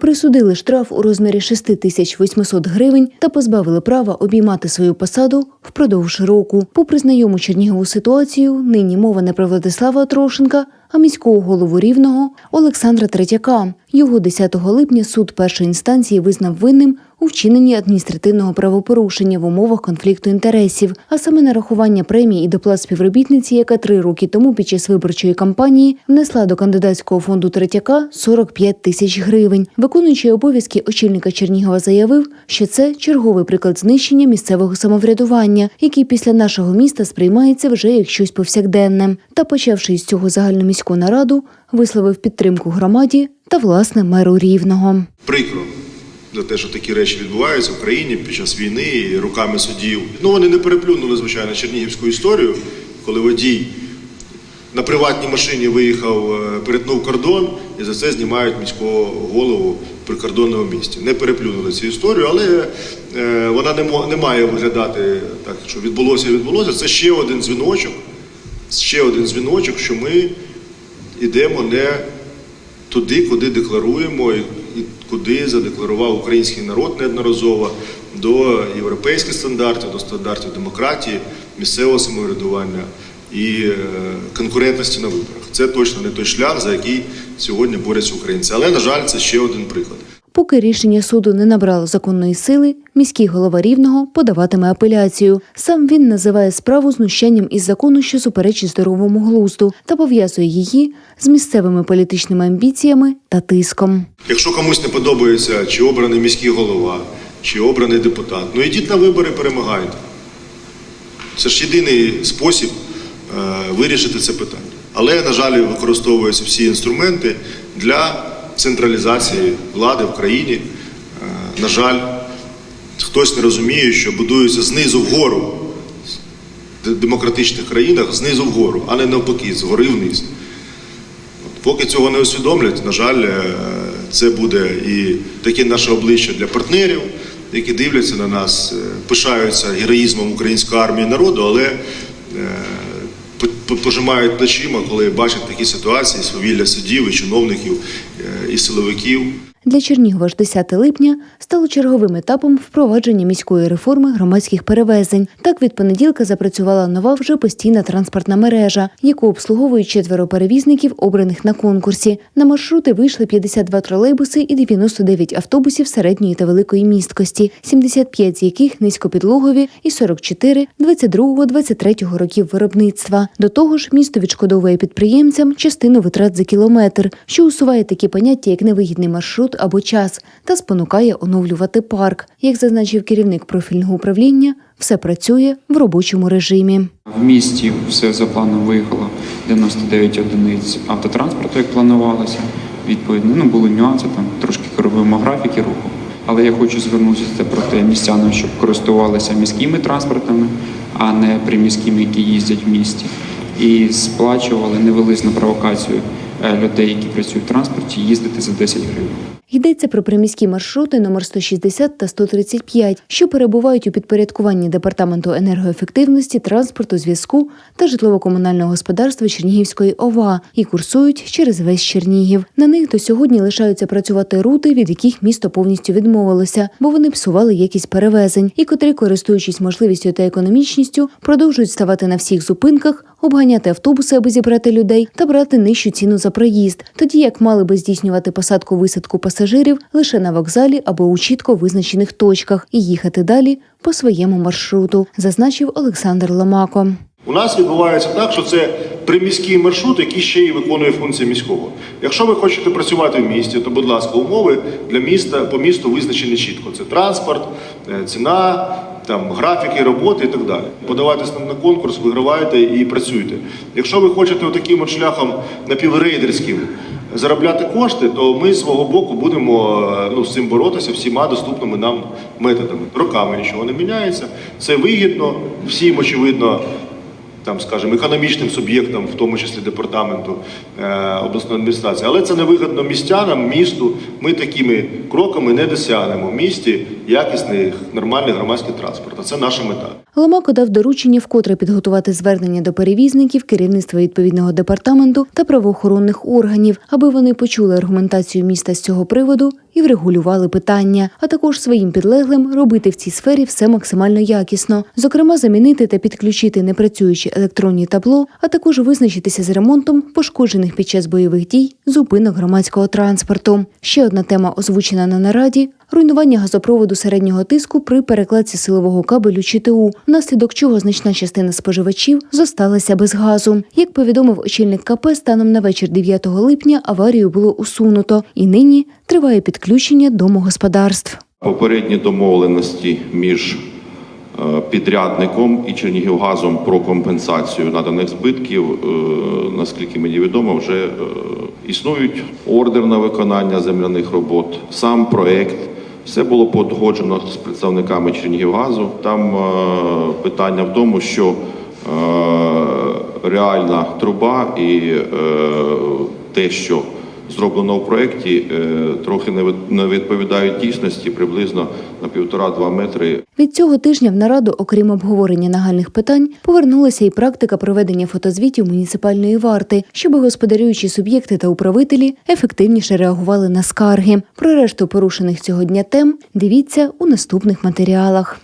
Присудили штраф у розмірі 6 тисяч 800 гривень та позбавили права обіймати свою посаду впродовж року. Попри знайому Чернігову ситуацію, нині мова не про Владислава Трошенка, а міського голову Рівного Олександра Третяка. Його 10 липня суд першої інстанції визнав винним у вчиненні адміністративного правопорушення в умовах конфлікту інтересів, а саме нарахування премії і доплат співробітниці, яка три роки тому під час виборчої кампанії внесла до кандидатського фонду Третяка 45 тисяч гривень. Виконуючий обов'язки очільника Чернігова заявив, що це черговий приклад знищення місцевого самоврядування, який після нашого міста сприймається вже як щось повсякденне. Та почавши із цього загальноміську нараду, висловив підтримку громаді та власне меру рівного. прикро за те, що такі речі відбуваються в країні під час війни і руками судів. Ну вони не переплюнули, звичайно, чернігівську історію, коли водій на приватній машині виїхав, е, перетнув кордон і за це знімають міського голову в прикордонному місті. Не переплюнули цю історію, але е, вона не, не має виглядати так, що відбулося, відбулося. Це ще один дзвіночок, ще один дзвіночок, що ми йдемо не туди, куди декларуємо і і куди задекларував український народ неодноразово до європейських стандартів, до стандартів демократії, місцевого самоврядування і е, конкурентності на виборах. Це точно не той шлях, за який сьогодні борються українці. Але на жаль, це ще один приклад. Поки рішення суду не набрало законної сили, міський голова рівного подаватиме апеляцію. Сам він називає справу знущанням із закону, що суперечить здоровому глузду, та пов'язує її з місцевими політичними амбіціями та тиском. Якщо комусь не подобається, чи обраний міський голова, чи обраний депутат, ну йдіть на вибори, перемагайте. Це ж єдиний спосіб е, вирішити це питання. Але, на жаль, використовуються всі інструменти для централізації влади в країні. Е, на жаль, хтось не розуміє, що будується знизу вгору в демократичних країнах знизу вгору, а не навпаки, згори вниз. Поки цього не усвідомлять, на жаль, е, це буде і таке наше обличчя для партнерів, які дивляться на нас, е, пишаються героїзмом української армії народу, але пожимають плечима, коли бачать такі ситуації, свавілля суддів і чиновників е, і силовиків. Для Чернігова ж 10 липня стало черговим етапом впровадження міської реформи громадських перевезень. Так від понеділка запрацювала нова вже постійна транспортна мережа, яку обслуговують четверо перевізників, обраних на конкурсі. На маршрути вийшли 52 тролейбуси і 99 автобусів середньої та великої місткості, 75 з яких низькопідлогові і 44 22-23 років виробництва. До того ж, місто відшкодовує підприємцям частину витрат за кілометр, що усуває такі поняття, як невигідний маршрут або час, та спонукає оновлювати парк. Як зазначив керівник профільного управління, все працює в робочому режимі. В місті все за планом виїхало 99 одиниць автотранспорту, як планувалося. Відповідно, ну були нюанси, там трошки коригуємо графіки руху. Але я хочу звернутися проти містянам, щоб користувалися міськими транспортами, а не приміськими, які їздять в місті, і сплачували, не провокацію е, людей, які працюють в транспорті, їздити за 10 гривень. Йдеться про приміські маршрути номер 160 та 135, що перебувають у підпорядкуванні департаменту енергоефективності, транспорту, зв'язку та житлово-комунального господарства Чернігівської ОВА і курсують через весь Чернігів. На них до сьогодні лишаються працювати рути, від яких місто повністю відмовилося, бо вони псували якість перевезень, і котрі, користуючись можливістю та економічністю, продовжують ставати на всіх зупинках, обганяти автобуси, аби зібрати людей, та брати нижчу ціну за проїзд, тоді як мали би здійснювати посадку висадку пасажирів лише на вокзалі або у чітко визначених точках і їхати далі по своєму маршруту, зазначив Олександр Ломако. У нас відбувається так, що це приміський маршрут, який ще й виконує функції міського. Якщо ви хочете працювати в місті, то будь ласка, умови для міста по місту визначені чітко. Це транспорт, е, ціна, там графіки роботи і так далі. Подавайтесь на конкурс, вигравайте і працюйте. Якщо ви хочете таким от шляхом напіврейдерським заробляти кошти, то ми з свого боку будемо е, ну, з цим боротися всіма доступними нам методами. Роками нічого не міняється. Це вигідно, всім очевидно там, скажімо, економічним суб'єктам, в тому числі департаменту е, обласної адміністрації. Але це не вигідно містянам, місту. Ми такими кроками не досягнемо в місті якісний нормальний громадський транспорт. А це наша мета. Ломако дав доручення вкотре підготувати звернення до перевізників, керівництва відповідного департаменту та правоохоронних органів, аби вони почули аргументацію міста з цього приводу і врегулювали питання, а також своїм підлеглим робити в цій сфері все максимально якісно, зокрема замінити та підключити непрацюючі електронні табло, а також визначитися з ремонтом пошкоджених під час бойових дій зупинок громадського транспорту. Ще одна тема озвучена на нараді. Руйнування газопроводу середнього тиску при перекладці силового кабелю ЧТУ, внаслідок чого значна частина споживачів зосталася без газу. Як повідомив очільник КП, станом на вечір 9 липня аварію було усунуто, і нині триває підключення домогосподарств. Попередні домовленості між е, підрядником і Чернігівгазом про компенсацію наданих збитків, е, наскільки мені відомо, вже е, існують ордер на виконання земляних робот, сам проект. Все було погоджено з представниками Чернігівгазу. Там е, питання в тому, що е, реальна труба і е, те, що зроблено в проєкті, е, трохи не від- не відповідають дійсності приблизно на півтора-два метри Від цього тижня в нараду, окрім обговорення нагальних питань, повернулася і практика проведення фотозвітів муніципальної варти, щоб господарюючі суб'єкти та управителі ефективніше реагували на скарги. Про решту порушених цього дня тем дивіться у наступних матеріалах.